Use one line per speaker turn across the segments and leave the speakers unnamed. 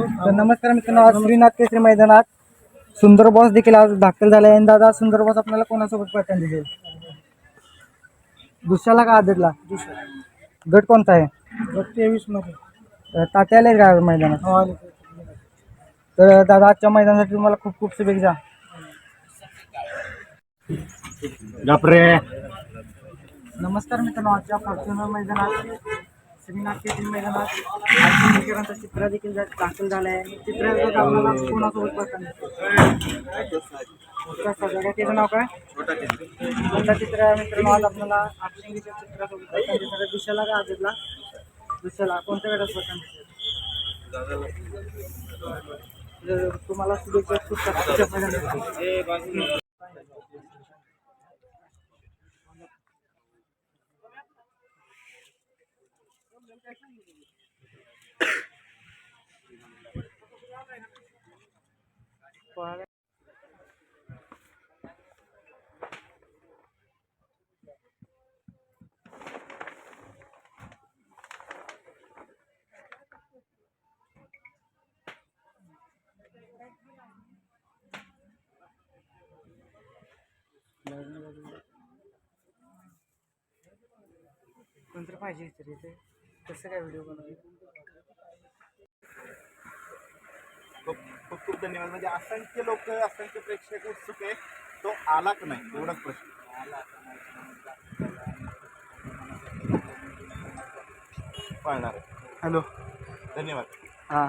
तर नमस्कार मित्रांनो आज श्रीनाथ केसरी मैदानात सुंदर बॉस देखील आज दाखल झाला आहे आणि दादा सुंदर बॉस आपल्याला कोणासोबत पटकन दिसेल दुसऱ्याला का आदतला गट कोणता आहे? गट तेवीसमध्ये. तात्या आले का मैदानात? तर दादा आजच्या मैदानासाठी तुम्हाला खूप खूप शुभेच्छा.
गपरे
नमस्कार मित्रांनो आजच्या फॉर्च्युनर मैदानात केसरी मैदानात आजच्या चित्र देखील दाखल झालं आहे चित्र आपल्याला कोणासोबत मोठ्या सजावटीचं नाव काय? मोठा चित्र. मित्रांनो आज आपल्याला आपशिंगीच्या चित्रासोबत. दुसऱ्याला का आजला? दुसऱ्याला कोणत्या वेळेस तर तुम्हाला शुभेच्छा खूप खूप मैदानात कोणतं पाहिजे तरी ते कसं काय व्हिडिओ बनवले
खूप खूप खूप धन्यवाद. म्हणजे असंख्य लोक असंख्य प्रेक्षक उत्सुक आहे. तो आला का नाही? एवढाच प्रश्न. पाळणार.
हॅलो.
धन्यवाद.
हां.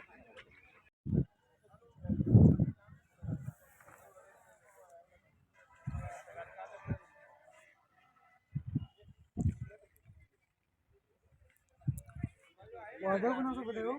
वादळ कोणासोबत आहे हो?